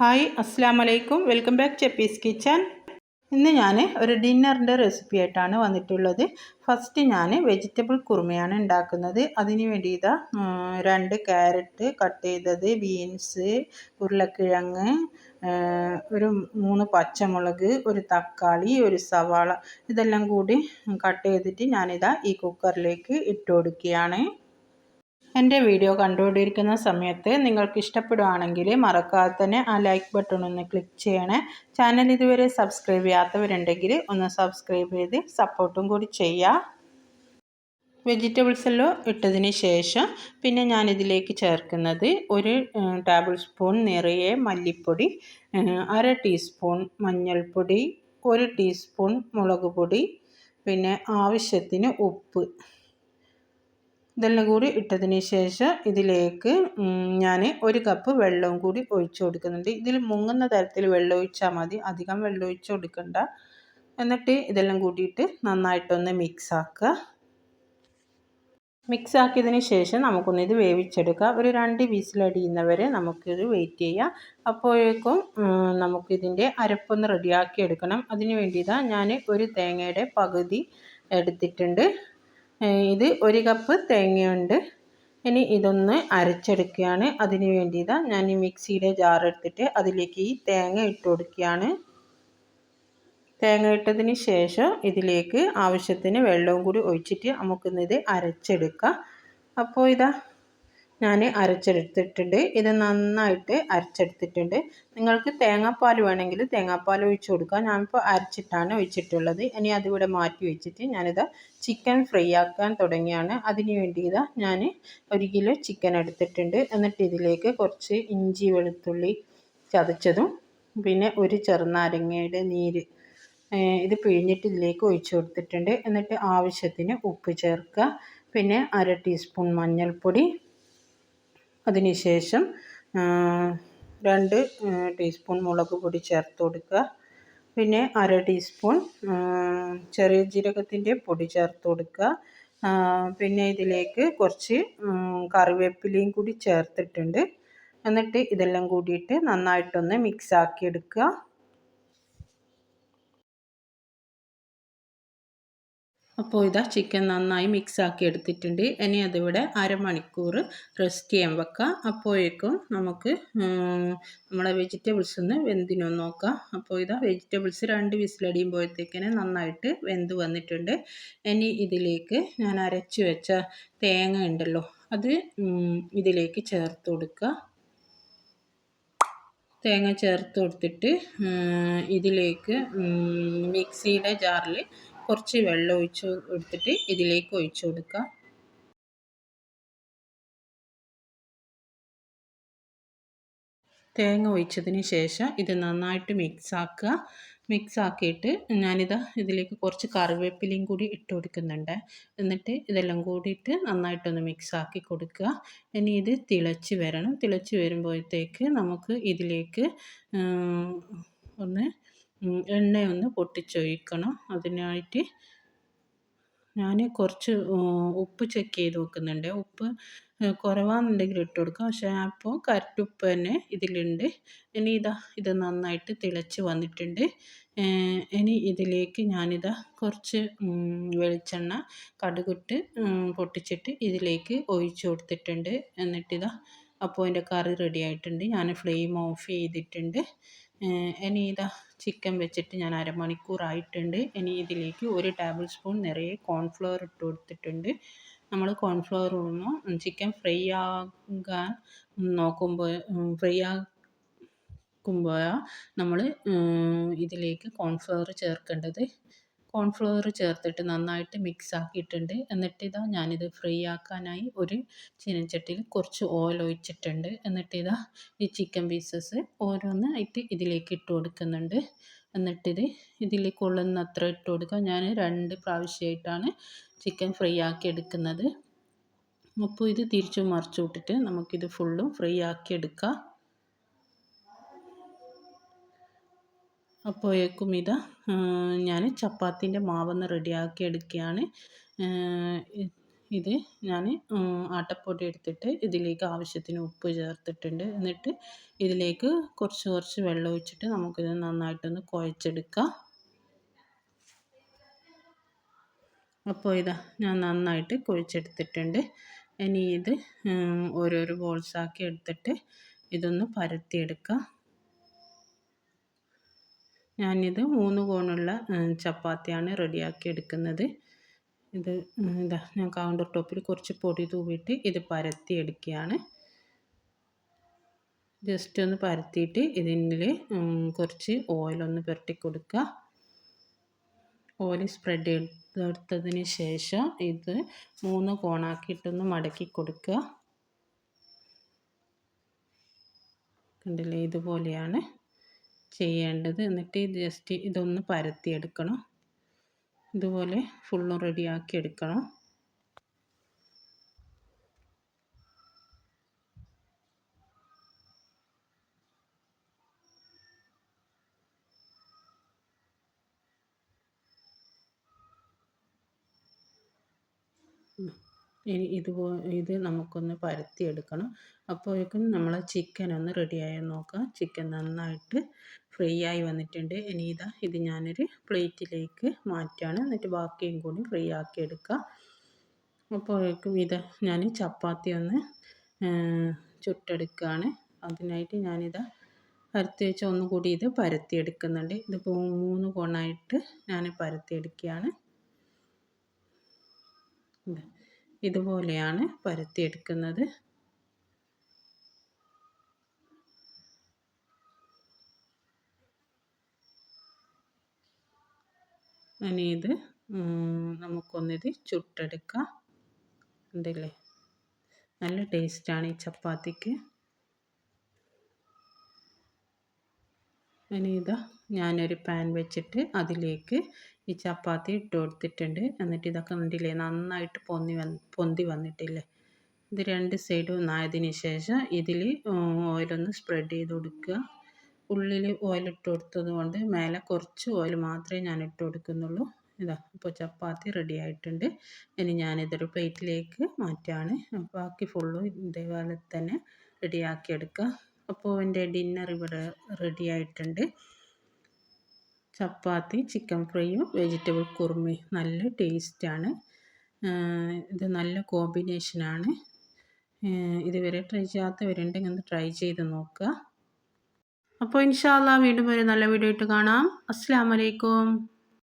Hi അസ്സാം വലൈക്കും welcome back ചെപ്പീസ് kitchen. ഇന്ന് ഞാൻ ഒരു ഡിന്നറിന്റെ റെസിപ്പി ആയിട്ടാണ് വന്നിട്ടുള്ളത്. ഫസ്റ്റ് ഞാൻ വെജിറ്റബിൾ കുറുമയാണ് ഉണ്ടാക്കുന്നത്. അതിന് വേണ്ടി ഇതാ രണ്ട് ക്യാരറ്റ് കട്ട് ചെയ്തത് ബീൻസ് ഉരുളക്കിഴങ്ങ് ഒരു മൂന്ന് പച്ചമുളക് ഒരു തക്കാളി ഒരു സവാള ഇതെല്ലാം കൂടി കട്ട് ചെയ്തിട്ട് ഞാനിതാ ഈ കുക്കറിലേക്ക് ഇട്ട് കൊടുക്കുകയാണ്. എന്റെ വീഡിയോ കണ്ടുകൊണ്ടിരിക്കുന്ന സമയത്ത് നിങ്ങൾക്ക് ഇഷ്ടപ്പെടുകയാണെങ്കിൽ മറക്കാതെ തന്നെ ആ ലൈക്ക് ബട്ടൺ ഒന്ന് ക്ലിക്ക് ചെയ്യണേ. ചാനൽ ഇതുവരെ സബ്സ്ക്രൈബ് ചെയ്യാത്തവരുണ്ടെങ്കിൽ ഒന്ന് സബ്സ്ക്രൈബ് ചെയ്ത് സപ്പോർട്ടും കൂടി ചെയ്യുക വെജിറ്റബിൾസ് എല്ലാം ഇട്ടതിന് ശേഷം പിന്നെ ഞാനിതിലേക്ക് ചേർക്കുന്നത് ഒരു ടേബിൾ സ്പൂൺ നിറയെ മല്ലിപ്പൊടി അര ടീസ്പൂൺ മഞ്ഞൾപ്പൊടി ഒരു ടീസ്പൂൺ മുളക് പൊടി പിന്നെ ആവശ്യത്തിന് ഉപ്പ്. ഇതെല്ലാം കൂടി ഇട്ടതിന് ശേഷം ഇതിലേക്ക് ഞാൻ ഒരു കപ്പ് വെള്ളവും കൂടി ഒഴിച്ചു കൊടുക്കുന്നുണ്ട്. ഇതിൽ മുങ്ങുന്ന തരത്തിൽ വെള്ളം ഒഴിച്ചാൽ മതി. അധികം വെള്ളം ഒഴിച്ചു കൊടുക്കണ്ട. എന്നിട്ട് ഇതെല്ലാം കൂട്ടിയിട്ട് നന്നായിട്ടൊന്ന് മിക്സ് ആക്കുക. മിക്സ് ആക്കിയതിന് ശേഷം നമുക്കൊന്ന് ഇത് വേവിച്ചെടുക്കുക. ഒരു രണ്ട് വിസിലടിയുന്നവരെ നമുക്കിത് വെയിറ്റ് ചെയ്യാം. അപ്പോഴേക്കും നമുക്കിതിന്റെ അരപ്പൊന്ന് റെഡിയാക്കി എടുക്കണം. അതിന് വേണ്ടിയിതാണ് ഞാൻ ഒരു തേങ്ങയുടെ പകുതി എടുത്തിട്ടുണ്ട്. ഇത് ഒരു കപ്പ് തേങ്ങയുണ്ട്. ഇനി ഇതൊന്ന് അരച്ചെടുക്കുകയാണ്. അതിന് വേണ്ടിയിതാണ് ഞാൻ ഈ മിക്സിയുടെ ജാർ എടുത്തിട്ട് അതിലേക്ക് ഈ തേങ്ങ ഇട്ട് കൊടുക്കുകയാണ്. തേങ്ങ ഇട്ടതിന് ശേഷം ഇതിലേക്ക് ആവശ്യത്തിന് വെള്ളവും കൂടി ഒഴിച്ചിട്ട് നമുക്കിന്നിത് അരച്ചെടുക്കാം. അപ്പോൾ ഇതാ ഞാൻ അരച്ചെടുത്തിട്ടുണ്ട്. ഇത് നന്നായിട്ട് അരച്ചെടുത്തിട്ടുണ്ട്. നിങ്ങൾക്ക് തേങ്ങാപ്പാൽ വേണമെങ്കിൽ തേങ്ങാപ്പാൽ ഒഴിച്ച് കൊടുക്കാം. ഞാനിപ്പോൾ അരച്ചിട്ടാണ് ഒഴിച്ചിട്ടുള്ളത്. ഇനി അതിവിടെ മാറ്റി വെച്ചിട്ട് ഞാനിത് ചിക്കൻ ഫ്രൈ ആക്കാൻ തുടങ്ങിയാണ്. അതിന് വേണ്ടി ഇതാ ഞാൻ ഒരു കിലോ ചിക്കൻ എടുത്തിട്ടുണ്ട്. എന്നിട്ട് ഇതിലേക്ക് കുറച്ച് ഇഞ്ചി വെളുത്തുള്ളി ചതച്ചതും പിന്നെ ഒരു ചെറുനാരങ്ങയുടെ നീര് ഇത് പിഴിഞ്ഞിട്ട് ഇതിലേക്ക് ഒഴിച്ചു കൊടുത്തിട്ടുണ്ട്. എന്നിട്ട് ആവശ്യത്തിന് ഉപ്പ് ചേർക്കുക. പിന്നെ അര ടീസ്പൂൺ മഞ്ഞൾപ്പൊടി അതിനുശേഷം രണ്ട് ടീസ്പൂൺ മുളക് പൊടി ചേർത്ത് കൊടുക്കുക. പിന്നെ അര ടീസ്പൂൺ ചെറിയ ജീരകത്തിന്റെ പൊടി ചേർത്ത് കൊടുക്കുക. പിന്നെ ഇതിലേക്ക് കുറച്ച് കറിവേപ്പിലയും കൂടി ചേർത്തിട്ടുണ്ട്. എന്നിട്ട് ഇതെല്ലാം കൂടിയിട്ട് നന്നായിട്ടൊന്ന് മിക്സാക്കിയെടുക്കുക അപ്പോൾ ഇതാ ചിക്കൻ നന്നായി മിക്സ് ആക്കി എടുത്തിട്ടുണ്ട്. ഇനി അതിവിടെ അരമണിക്കൂർ റെസ്റ്റ് ചെയ്യാൻ വെക്കാം. അപ്പോഴേക്കും നമുക്ക് നമ്മുടെ വെജിറ്റബിൾസ് ഒന്ന് വെന്തിനൊന്ന് നോക്കാം. അപ്പോൾ ഇതാ വെജിറ്റബിൾസ് രണ്ട് വിസിലടിയുമ്പോഴത്തേക്കിന് നന്നായിട്ട് വെന്ത് വന്നിട്ടുണ്ട്. ഇനി ഇതിലേക്ക് ഞാൻ അരച്ച് വെച്ച തേങ്ങ ഉണ്ടല്ലോ അത് ഇതിലേക്ക് ചേർത്ത് കൊടുക്കുക. തേങ്ങ ചേർത്ത് കൊടുത്തിട്ട് ഇതിലേക്ക് മിക്സിയുടെ ജാറിൽ കുറച്ച് വെള്ളം ഒഴിച്ച് എടുത്തിട്ട് ഇതിലേക്ക് ഒഴിച്ചു കൊടുക്കുക. തേങ്ങ ഒഴിച്ചതിന് ശേഷം ഇത് നന്നായിട്ട് മിക്സ് ആക്കുക. മിക്സ് ആക്കിയിട്ട് ഞാനിതാ ഇതിലേക്ക് കുറച്ച് കറിവേപ്പിലയും കൂടി ഇട്ട് കൊടുക്കുന്നുണ്ട്. എന്നിട്ട് ഇതെല്ലാം കൂടിയിട്ട് നന്നായിട്ടൊന്ന് മിക്സ് ആക്കി കൊടുക്കുക. ഇനി ഇത് തിളച്ച് വരണം. തിളച്ച് വരുമ്പോഴത്തേക്ക് നമുക്ക് ഇതിലേക്ക് ഒന്ന് എണ്ണയൊന്ന് പൊട്ടിച്ചൊഴിക്കണം. അതിനായിട്ട് ഞാൻ കുറച്ച് ഉപ്പ് ചെക്ക് ചെയ്ത് വെക്കുന്നുണ്ട്. ഉപ്പ് കുറവാണെന്നുണ്ടെങ്കിൽ ഇട്ട് കൊടുക്കാം. പക്ഷേ അപ്പോൾ കരട്ടുപ്പ് തന്നെ ഇതിലുണ്ട്. ഇനി ഇതാ ഇത് നന്നായിട്ട് തിളച്ച് വന്നിട്ടുണ്ട്. ഇനി ഇതിലേക്ക് ഞാനിതാ കുറച്ച് വെളിച്ചെണ്ണ കടുകിട്ട് പൊട്ടിച്ചിട്ട് ഇതിലേക്ക് ഒഴിച്ചു കൊടുത്തിട്ടുണ്ട്. എന്നിട്ടിതാ അപ്പോൾ എന്റെ കറി റെഡി ആയിട്ടുണ്ട്. ഞാൻ ഫ്ലെയിം ഓഫ് ചെയ്തിട്ടുണ്ട്. ഇനി ഇതാ ചിക്കൻ വെച്ചിട്ട് ഞാൻ അരമണിക്കൂറായിട്ടുണ്ട്. ഇനി ഇതിലേക്ക് ഒരു ടേബിൾ സ്പൂൺ നിറയെ കോൺഫ്ലവർ ഇട്ട് കൊടുത്തിട്ടുണ്ട്. നമ്മൾ കോൺഫ്ലവർ ഇടുമ്പോൾ ചിക്കൻ ഫ്രൈ ആകാൻ നോക്കുമ്പോൾ ഫ്രൈ ആക്കുമ്പോഴാണ് നമ്മൾ ഇതിലേക്ക് കോൺഫ്ലവർ ചേർക്കേണ്ടത്. കോൺഫ്ലവർ ചേർത്തിട്ട് നന്നായിട്ട് മിക്സ് ആക്കിയിട്ടുണ്ട് എന്നിട്ട് ഇതാ ഞാനിത് ഫ്രൈ ആക്കാനായി ഒരു ചീനച്ചട്ടിയിൽ കുറച്ച് ഓയിൽ ഒഴിച്ചിട്ടുണ്ട്. എന്നിട്ട് ഇതാ ഈ ചിക്കൻ പീസസ് ഓരോന്നായിട്ട് ഇതിലേക്ക് ഇട്ട് കൊടുക്കുന്നുണ്ട്. എന്നിട്ടിത് ഇതിൽ കൊള്ളുന്നത്ര ഇട്ട് കൊടുക്കുക. ഞാൻ രണ്ട് പ്രാവശ്യമായിട്ടാണ് ചിക്കൻ ഫ്രൈ ആക്കി എടുക്കുന്നത്. അപ്പോൾ ഇത് തിരിച്ചു മറിച്ചു വിട്ടിട്ട് നമുക്കിത് ഫുള്ളും ഫ്രൈ ആക്കി എടുക്കാം. അപ്പോഴേക്കും ഇതാ ഞാൻ ചപ്പാത്തിന്റെ മാവൊന്ന് റെഡിയാക്കി എടുക്കുകയാണ്. ഇത് ഞാൻ ആട്ടപ്പൊടി എടുത്തിട്ട് ഇതിലേക്ക് ആവശ്യത്തിന് ഉപ്പ് ചേർത്തിട്ടുണ്ട്. എന്നിട്ട് ഇതിലേക്ക് കുറച്ച് കുറച്ച് വെള്ളം ഒഴിച്ചിട്ട് നമുക്കിത് നന്നായിട്ടൊന്ന് കുഴച്ചെടുക്കാം. അപ്പോൾ ഇതാ ഞാൻ നന്നായിട്ട് കുഴിച്ചെടുത്തിട്ടുണ്ട്. ഇനി ഇത് ഓരോരോ ബോൾസാക്കി എടുത്തിട്ട് ഇതൊന്ന് പരത്തിയെടുക്കാം. ഞാനിത് മൂന്ന് കോണുള്ള ചപ്പാത്തിയാണ് റെഡിയാക്കി എടുക്കുന്നത്. ഇത് ഇതാ ഞാൻ കൗണ്ടർ ടോപ്പിൽ കുറച്ച് പൊടി തൂവിയിട്ട് ഇത് പരത്തി പരത്തിയെടുക്കുകയാണ് ജസ്റ്റ് ഒന്ന് പരത്തിയിട്ട് ഇതിൽ കുറച്ച് ഓയിലൊന്ന് പുരട്ടി കൊടുക്കുക. ഓയിൽ സ്പ്രെഡ് ചെയ്തെടുത്തതിന് ശേഷം ഇത് മൂന്ന് കോണാക്കിയിട്ടൊന്ന് മടക്കി കൊടുക്കുക. കണ്ടില്ലേ? ഇതുപോലെയാണ്. ചെയ്യേണ്ടത്. എന്നിട്ട് ജസ്റ്റ് ഇതൊന്ന് പരത്തിയെടുക്കണം. ഇതുപോലെ ഫുള്ളും റെഡിയാക്കി എടുക്കണം. ഇനി ഇതുപോ ഇത് നമുക്കൊന്ന് പരത്തിയെടുക്കണം. അപ്പോഴേക്കും നമ്മൾ ചിക്കൻ ഒന്ന് റെഡിയായി നോക്കാം ചിക്കൻ നന്നായിട്ട് ഫ്രൈ ആയി വന്നിട്ടുണ്ട്. ഇനി ഇതാ ഇത് ഞാനൊരു പ്ലേറ്റിലേക്ക് മാറ്റുകയാണ്. എന്നിട്ട് ബാക്കിയും കൂടി ഫ്രൈ ആക്കി എടുക്കാം അപ്പോഴേക്കും ഇത് ഞാൻ ചപ്പാത്തി ഒന്ന് ചുട്ടെടുക്കുകയാണ്. അതിനായിട്ട് ഞാനിതാ പരത്തി വെച്ച് ഒന്നുകൂടി ഇത് പരത്തിയെടുക്കുന്നുണ്ട്. ഇതിപ്പോൾ മൂന്ന് കോണായിട്ട് ഞാൻ പരത്തിയെടുക്കുകയാണ്. ഇതുപോലെയാണ് പരത്തിയെടുക്കുന്നത്. ഇനി ഇത് നമുക്കൊന്നിത് ചുട്ടെടുക്കാം. ഉണ്ടല്ലേ നല്ല ടേസ്റ്റാണ് ഈ ചപ്പാത്തിക്ക്. ഇനി ഇതാ ഞാനൊരു പാൻ വെച്ചിട്ട് അതിലേക്ക് ഈ ചപ്പാത്തി ഇട്ട് കൊടുത്തിട്ടുണ്ട്. എന്നിട്ട് ഇതൊക്കെ കണ്ടില്ലേ നന്നായിട്ട് പൊന്തി വന്ന് പൊന്തി വന്നിട്ടില്ലേ? ഇത് രണ്ട് സൈഡും ഒന്നായതിന് ശേഷം ഇതിൽ ഓയിലൊന്ന് സ്പ്രെഡ് ചെയ്ത് കൊടുക്കുക. ഉള്ളിൽ ഓയിൽ ഇട്ട് കൊടുത്തത് കൊണ്ട് മേലെ കുറച്ച് ഓയിൽ മാത്രമേ ഞാൻ ഇട്ട് കൊടുക്കുന്നുള്ളൂ. ഇതാ ഇപ്പോൾ ചപ്പാത്തി റെഡി ആയിട്ടുണ്ട്. ഇനി ഞാനിതൊരു പ്ലേറ്റിലേക്ക് മാറ്റുകയാണ് ബാക്കി ഫുള്ളും ഇതേപോലെ തന്നെ റെഡിയാക്കി എടുക്കുക. അപ്പോൾ എന്റെ ഡിന്നർ ഇവിടെ റെഡി ആയിട്ടുണ്ട്. ചപ്പാത്തി ചിക്കൻ ഫ്രൈയും വെജിറ്റബിൾ കുറുമയും. നല്ല ടേസ്റ്റാണ്. ഇത് നല്ല കോമ്പിനേഷനാണ്. ഇതുവരെ ട്രൈ ചെയ്യാത്തവരുണ്ടെങ്കിൽ ഒന്ന് ട്രൈ ചെയ്ത് നോക്കുക. അപ്പോൾ ഇൻഷാല്ല വീണ്ടും ഒരു നല്ല വീഡിയോ ഇട്ട് കാണാം. അസ്സാം വലൈക്കും